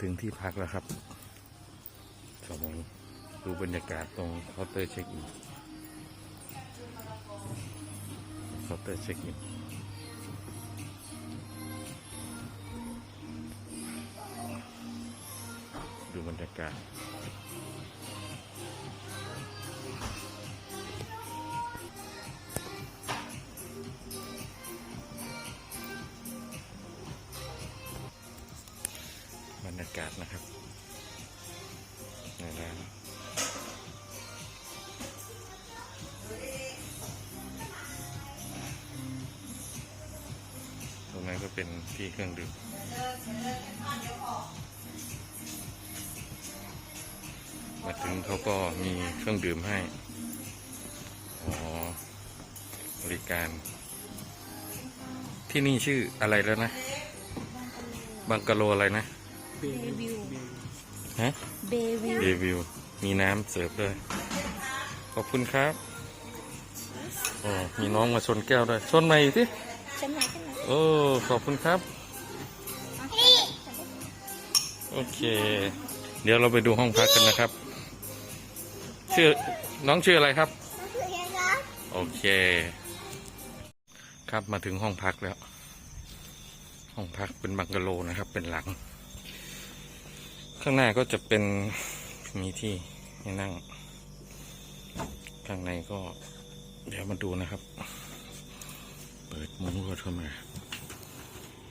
ถึงที่พักแล้วครับสมองดูบรรยากาศตรงเคาน์เตอร์เช็คอินเคาน์เตอร์เช็คอินดูบรรยากาศ รยากาศนะครับในร้านตรงนั้นก็เป็นที่เครื่องดื่มมาถึงเขาก็มีเครื่องดื่มให้อ๋อบริการ ที่นี่ชื่ออะไรแล้วนะ บังกะโลอะไรนะ เบวิวฮะเบวิวรีวิว มีน้ำเสิร์ฟด้วย ขอบคุณครับโอ้มีน้องมาชนแก้วด้วย ชนใหม่สิฉันไหนฉันไหนโอ้ ขอบคุณครับ โอเค เดี๋ยวเราไปดูห้องพักกันนะครับ ชื่อ น้องชื่ออะไรครับ โอเค ครับมาถึงห้องพักแล้ว ห้องพักเป็นบังกะโลนะครับ เป็นหลัง ข้างหน้าก็จะเป็นมีที่ให้นั่ง ข้างในก็ เดี๋ยวมาดูนะครับ เปิดมุ้งรวดเข้ามา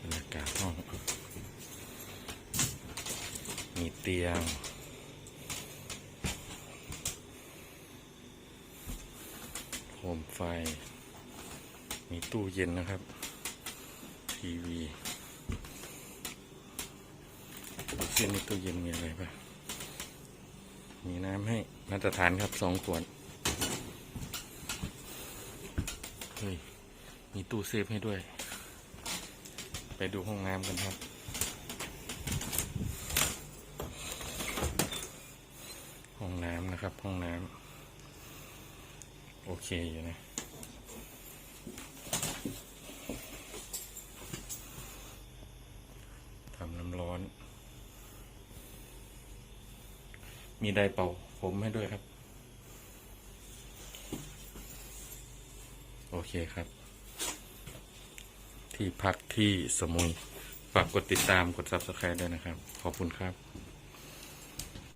บรรยากาศห้อง มีเตียงโคมไฟ มีตู้เย็นนะครับ ทีวี ดูซิในตู้เย็นมีอะไรบ้างมีน้ำให้มาตรฐานครับสองขวด เฮ้ย มีตู้เซฟให้ด้วย ไปดูห้องน้ำกันครับ ห้องน้ำนะครับ ห้องน้ำโอเคอยู่นะทำน้ำร้อน มีได้เป่าผมให้ด้วยครับ โอเคครับ ที่พักที่สมุย ฝากกดติดตามกด subscribe ด้วยนะครับ ขอบคุณครับ